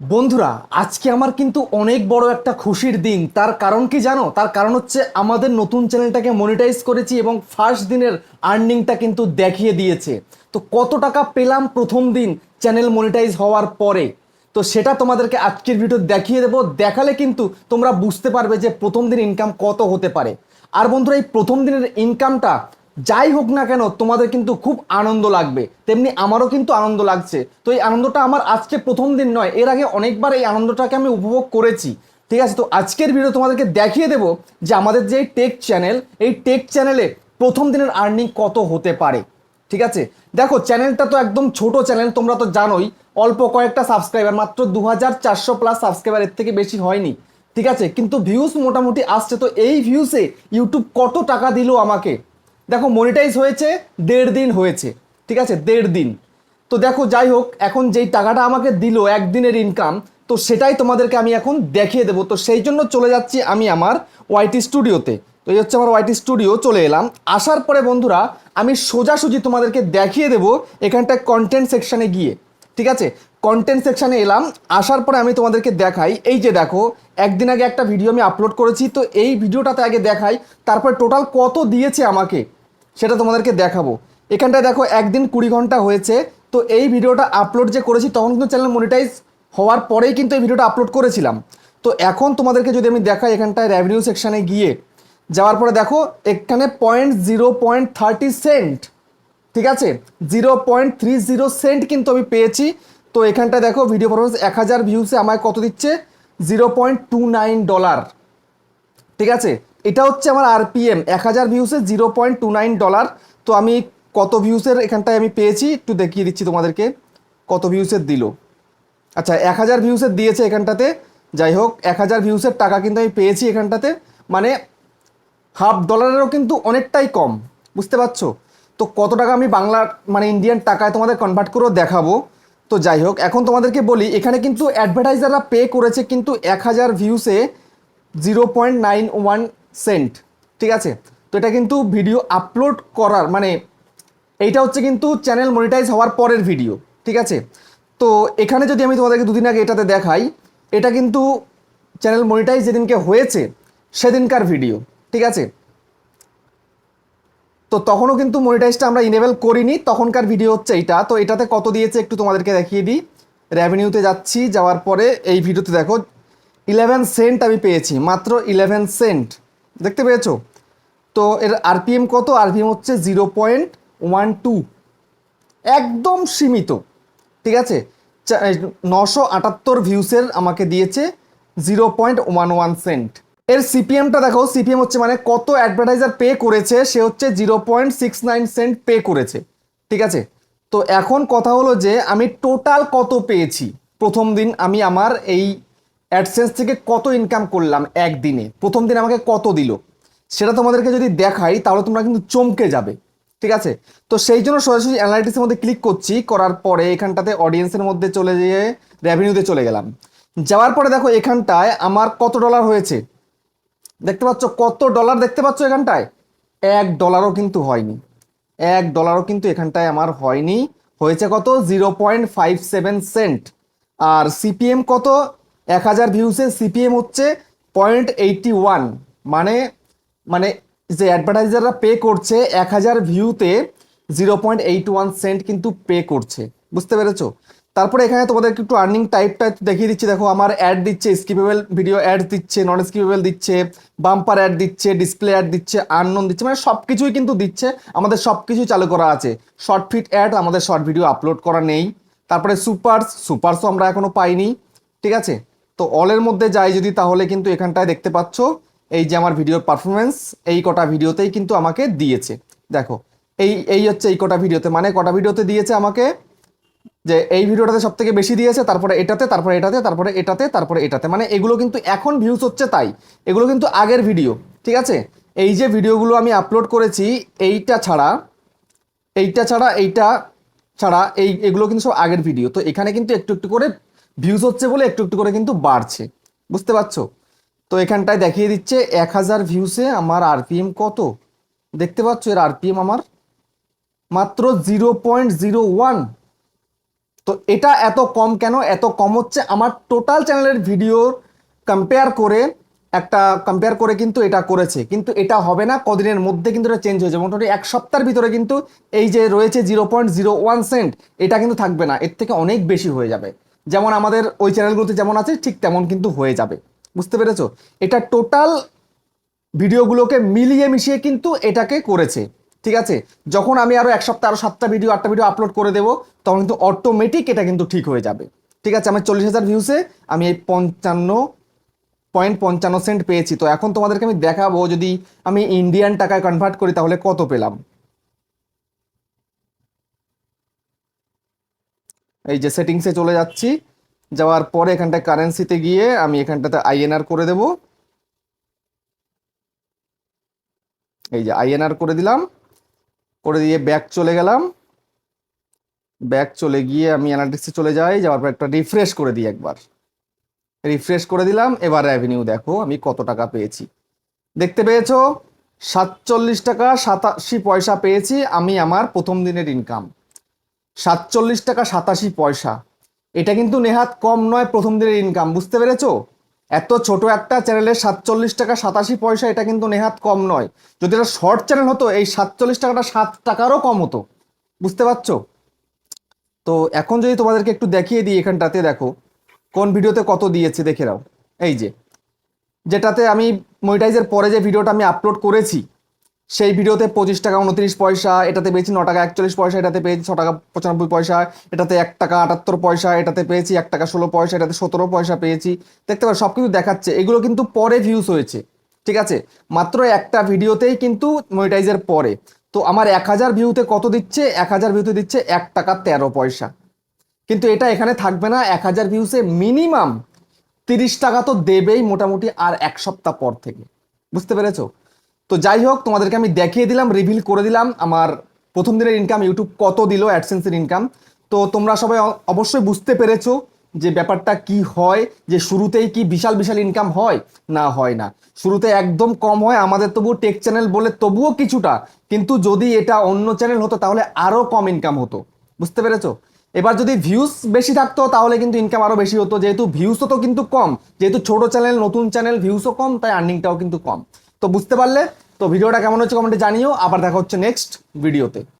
বন্ধুরা, আজকে আমার কিন্তু অনেক বড় একটা খুশির দিন। তার কারণ কি জানো? তার কারণ হচ্ছে আমাদের নতুন চ্যানেলটাকে মনিটাইজ করেছি এবং ফার্স্ট দিনের আর্নিংটা কিন্তু দেখিয়ে দিয়েছে। তো কত টাকা পেলাম প্রথম দিন চ্যানেল মনিটাইজ হওয়ার পরে? তো সেটা তোমাদেরকে আজকের ভিডিও দেখিয়ে দেবো। দেখালে কিন্তু তোমরা বুঝতে পারবে যে প্রথম দিন ইনকাম কত হতে পারে। আর বন্ধুরা, এই প্রথম দিনের ইনকামটা যাই হোক না কেন, তোমাদের কিন্তু খুব আনন্দ লাগবে। তেমনি আমারও কিন্তু আনন্দ লাগছে। তো এই আনন্দটা আমার আজকে প্রথম দিন নয়, এর আগে অনেকবার এই আনন্দটাকে আমি উপভোগ করেছি। ঠিক আছে, তো আজকের ভিডিও তোমাদেরকে দেখিয়ে দেবো যে আমাদের যে টেক চ্যানেল এই টেক চ্যানেলে প্রথম দিনের আর্নিং কত হতে পারে। ঠিক আছে? দেখো চ্যানেলটা তো একদম ছোট চ্যানেল তোমরা তো জানোই, অল্প কয়েকটা সাবস্ক্রাইবার মাত্র দু হাজার চারশো প্লাস সাবস্ক্রাইবার এর থেকে বেশি হয়নি। ঠিক আছে? কিন্তু ভিউজ মোটামুটি আসছে, তো এই ভিউসে ইউটিউব কত টাকা দিল আমাকে? দেখো মনিটাইজ হয়েছে, দেড় দিন হয়েছে, ঠিক আছে, দেড় দিন। তো দেখো, যাই হোক, এখন যেই টাকাটা আমাকে দিল একদিনের ইনকাম তো সেটাই তোমাদেরকে আমি এখন দেখিয়ে দেবো। তো সেই জন্য চলে যাচ্ছি আমি আমার ওয়াইটি স্টুডিওতে তো এই হচ্ছে আমার ওয়াইটি স্টুডিও চলে এলাম। আসার পরে বন্ধুরা, আমি সোজাসুজি তোমাদেরকে দেখিয়ে দেবো এখানটায় কন্টেন্ট সেকশানে গিয়ে, ঠিক আছে? কন্টেন্ট সেকশানে এলাম, আসার পরে আমি তোমাদেরকে দেখাই। এই যে দেখো, একদিন আগে একটা ভিডিও আমি আপলোড করেছি, তো এই ভিডিওটাতে আগে দেখাই, তারপরে টোটাল কত দিয়েছে আমাকে? সেটা তোমাদেরকে দেখাবো। এখানটায় দেখো একদিন কুড়ি ঘণ্টা হয়েছে, তো এই ভিডিওটা আপলোড যে করেছি তখন কিন্তু চ্যানেল মনিটাইজ হওয়ার পরেই কিন্তু এই ভিডিওটা আপলোড করেছিলাম। তো এখন তোমাদেরকে যদি আমি দেখাই এখানটায় রেভিনিউ সেকশানে গিয়ে, যাওয়ার পরে দেখো এখানে point zero point thirty cent ঠিক আছে? Zero point three zero cent কিন্তু আমি পেয়েছি। তো এখানটায় দেখো ভিডিও পারফরমেন্স এক হাজার ভিউসে আমায় কত দিচ্ছে? Zero point two nine dollar ঠিক আছে? এটা হচ্ছে আমার আরপিএম এক হাজার ভিউসে zero point two nine dollar তো আমি কত ভিউসের এখানটায় আমি পেয়েছি, একটু দেখিয়ে দিচ্ছি তোমাদেরকে, কত ভিউসের দিল। আচ্ছা এক হাজার ভিউসের দিয়েছে এখানটাতে, যাই হোক, এক হাজার ভিউসের টাকা কিন্তু আমি পেয়েছি এখানটাতে মানে হাফ ডলারেরও কিন্তু অনেকটাই কম, বুঝতে পারছ? তো কত টাকা আমি বাংলার মানে ইন্ডিয়ান টাকায় তোমাদের কনভার্ট করেও দেখাবো। তো যাই হোক, এখন তোমাদেরকে বলি, এখানে কিন্তু অ্যাডভার্টাইজাররা পে করেছে কিন্তু এক হাজার ভিউসে zero point nine one cent, ঠিক আছে? তো এটা কিন্তু ভিডিও আপলোড করার মানে এইটা হচ্ছে কিন্তু চ্যানেল মনিটাইজ হওয়ার পরের ভিডিও, ঠিক আছে? তো এখানে যদি আমি তোমাদেরকে দুদিন আগে এটাতে দেখাই, এটা কিন্তু চ্যানেল মনিটাইজ যেদিনকে হয়েছে, সেদিনকার ভিডিও, ঠিক আছে? তো তখনও কিন্তু মনিটাইজটা আমরা ইনেবল করিনি, তখনকার ভিডিও হচ্ছে এইটা। তো এটাতে কত দিয়েছে একটু তোমাদেরকে দেখিয়ে দিই। রেভিনিউতে যাচ্ছি, যাওয়ার পরে এই ভিডিওতে দেখো ইলেভেন সেন্ট আমি পেয়েছি, মাত্র ইলেভেন সেন্ট দেখতে পেয়েছ? তো এর আরপিএম কত? আরপিএম হচ্ছে জিরো পয়েন্ট ওয়ান টু একদম সীমিত। ঠিক আছে? নশো আটাত্তর ভিউসের আমাকে দিয়েছে zero point one one cent এর সিপিএমটা দেখো সিপিএম হচ্ছে মানে কত অ্যাডভার্টাইজার পে করেছে, সে হচ্ছে zero point six nine cent pay করেছে। ঠিক আছে? তো এখন কথা হলো যে, আমি টোটাল কত পেয়েছি? প্রথম দিন আমি আমার এই অ্যাডসেন্স থেকে কত ইনকাম করলাম একদিনে? প্রথম দিন আমাকে কত দিল? সেটা তোমাদেরকে যদি দেখাই, তাহলে তোমরা কিন্তু চমকে যাবে। ঠিক আছে? তো সেই জন্য সরাসরি অ্যানালাইটিক্সের মধ্যে ক্লিক করছি। করার পরে এখানটাতে অডিয়েন্সের মধ্যে চলে যেয়ে রেভিনিউতে চলে গেলাম। যাওয়ার পরে দেখো এখানটায় আমার কত ডলার হয়েছে? দেখতে পাচ্ছ, কত ডলার দেখতে পাচ্ছ এখানটায়? এক ডলারও কিন্তু হয়নি। এক ডলারও কিন্তু এখানটায় আমার হয়নি। হয়েছে কত? Zero point five seven cent আর সিপিএম কত? এক হাজার ভিউসে সিপিএম হচ্ছে পয়েন্ট এইটটি ওয়ান মানে মানে যে অ্যাডভার্টাইজাররা পে করছে এক হাজার ভিউতে zero point eight one cent কিন্তু পে করছে। বুঝতে পেরেছ? তারপরে এখানে তোমাদেরকে একটু আর্নিং টাইপটা দেখিয়ে দিচ্ছি। দেখো, আমার অ্যাড দিচ্ছে স্কিপেবল ভিডিও অ্যাড দিচ্ছে নন স্কিপেবল দিচ্ছে বাম্পার অ্যাড দিচ্ছে ডিসপ্লে অ্যাড দিচ্ছে আননোন দিচ্ছে মানে সব কিছুই কিন্তু দিচ্ছে। আমাদের সব কিছুই চালু করা আছে। শর্ট ফিট অ্যাড আমাদের শর্ট ভিডিও আপলোড করা নেই। তারপরে সুপারস সুপারসও আমরা এখনও পাইনি। ঠিক আছে? তো অলের মধ্যে যাই যদি তাহলে কিন্তু এখানটায় দেখতে পাচ্ছ এই যে আমার ভিডিওর পারফরমেন্স এই কটা ভিডিওতেই কিন্তু আমাকে দিয়েছে। দেখো, এই এই হচ্ছে এই কটা ভিডিওতে মানে কটা ভিডিওতে দিয়েছে আমাকে? যে এই ভিডিওটাতে সব থেকে বেশি দিয়েছে, তারপরে এটাতে তারপরে এটাতে তারপরে এটাতে তারপরে এটাতে। মানে এগুলো কিন্তু এখন ভিউজ হচ্ছে তাই। এগুলো কিন্তু আগের ভিডিও ঠিক আছে? এই যে ভিডিওগুলো আমি আপলোড করেছি, এইটা ছাড়া এইটা ছাড়া এইটা ছাড়া, এই, এগুলো কিন্তু সব আগের ভিডিও তো এখানে কিন্তু একটু একটু করে ভিউজ হচ্ছে বলে একটু একটু করে কিন্তু বাড়ছে। বুঝতে পারছ? তো এখানটায় দেখিয়ে দিচ্ছে এক হাজার ভিউসে আমার আরপিএম কত? দেখতে পাচ্ছ এর আরপিএম আমার? মাত্র জিরো পয়েন্ট জিরো ওয়ান তো এটা এত কম কেন? এত কম হচ্ছে আমার টোটাল চ্যানেলের ভিডিও কম্পেয়ার করে একটা কম্পেয়ার করে কিন্তু এটা করেছে। কিন্তু এটা হবে না, কদিনের মধ্যে কিন্তু এটা চেঞ্জ হয়ে যাবে মোটামুটি এক সপ্তাহের ভিতরে কিন্তু এই যে রয়েছে zero point zero one cent এটা কিন্তু থাকবে না। এর থেকে অনেক বেশি হয়ে যাবে। যেমন আমাদের ওই চ্যানেলগুলোতে যেমন আছে, ঠিক তেমন কিন্তু হয়ে যাবে। বুঝতে পেরেছ? এটা টোটাল ভিডিওগুলোকে মিলিয়ে মিশিয়ে কিন্তু এটাকে করেছে, ঠিক আছে? যখন আমি আরও এক সপ্তাহ, আরও সাতটা ভিডিও, আটটা ভিডিও আপলোড করে দেবো, তখন কিন্তু অটোমেটিক এটা কিন্তু ঠিক হয়ে যাবে। ঠিক আছে? আমার চল্লিশ হাজার ভিউসে আমি এই পঞ্চান্ন পয়েন্ট পঞ্চান্ন সেন্ট পেয়েছি। তো এখন তোমাদেরকে আমি দেখাবো, যদি আমি ইন্ডিয়ান টাকায় কনভার্ট করি, তাহলে কত পেলাম? এই যে সেটিংসে চলে যাচ্ছি। যাওয়ার পরে এখানটায় কারেন্সিতে গিয়ে আমি এখানটাতে আইএনআর করে দেব। এই যে আইএনআর করে দিলাম। করে দিয়ে ব্যাক চলে গেলাম। ব্যাক চলে গিয়ে আমি অ্যানালিটিক্সে চলে যাই। যাওয়ার পর একটা রিফ্রেশ করে দিই একবার। রিফ্রেশ করে দিলাম। এবার রেভিনিউ দেখো আমি কত টাকা পেয়েছি। দেখতে পেয়েছ? সাতচল্লিশ টাকা সাতাশি পয়সা পেয়েছি আমি আমার প্রথম দিনের ইনকাম সাতচল্লিশ টাকা সাতাশি পয়সা। এটা কিন্তু নেহাত কম নয় প্রথম দিনের ইনকাম বুঝতে পেরেছ? এত ছোট একটা চ্যানেলের সাতচল্লিশ টাকা সাতাশি পয়সা, এটা কিন্তু নেহাত কম নয়। যদি এটা শর্ট চ্যানেল হতো, এই সাতচল্লিশ টাকাটা সাত টাকারও কম হতো। বুঝতে পারছ? তো এখন যদি তোমাদেরকে একটু দেখিয়ে দিই এখানটাতে, দেখো, কোন ভিডিওতে কত দিয়েছে, দেখে নাও। এই যে, যেটাতে আমি মনিটাইজের পরে যে ভিডিওটা আমি আপলোড করেছি সেই ভিডিওতে পঁচিশ টাকা উনত্রিশ পয়সা, এটাতে পেয়েছি ন টাকা একচল্লিশ পয়সা, এটাতে পেয়েছি ছ টাকা পঁচানব্বই পয়সা, এটাতে এক টাকা আটাত্তর পয়সা, এটাতে পেয়েছি এক টাকা ষোলো পয়সা, এটাতে সতেরো পয়সা পেয়েছি। দেখতে পাচ্ছ সব কিছু দেখাচ্ছে। এগুলো কিন্তু পরে ভিউজ হয়েছে, ঠিক আছে? মাত্র একটা ভিডিওতেই কিন্তু মনিটাইজের পরে। তো আমার এক হাজার ভিউতে কত দিচ্ছে? এক হাজার ভিউতে দিচ্ছে এক টাকা তেরো পয়সা। কিন্তু এটা এখানে থাকবে না, এক হাজার ভিউসে মিনিমাম তিরিশ টাকা তো দেবেই মোটামুটি আর এক সপ্তাহ পর থেকে। বুঝতে পেরেছ? তো যাই হোক তোমাদেরকে আমি দেখিয়ে দিলাম রিভিল করে দিলাম আমার প্রথম দিনের ইনকাম ইউটিউব কত দিল অ্যাডসেন্সের ইনকাম তো তোমরা সবাই অবশ্যই বুঝতে পেরেছ যে ব্যাপারটা কি হয়, যে শুরুতেই কি বিশাল বিশাল ইনকাম হয়? না হয় না। শুরুতে একদম কম হয়, আমাদের তবুও টেক চ্যানেল বলে তবুও কিছুটা। কিন্তু যদি এটা অন্য চ্যানেল হতো, তাহলে আরও কম ইনকাম হতো। বুঝতে পেরেছ? এবার যদি ভিউস বেশি থাকতো, তাহলে কিন্তু ইনকাম আরও বেশি হতো। যেহেতু ভিউসও তো কিন্তু কম, যেহেতু ছোট চ্যানেল নতুন চ্যানেল ভিউসও কম, তাই আর্নিংটাও কিন্তু কম। তো বুঝতে পারলে তো ভিডিওটা কেমন হচ্ছে কমেন্টে জানিও। আবার দেখা হচ্ছে নেক্সট ভিডিওতে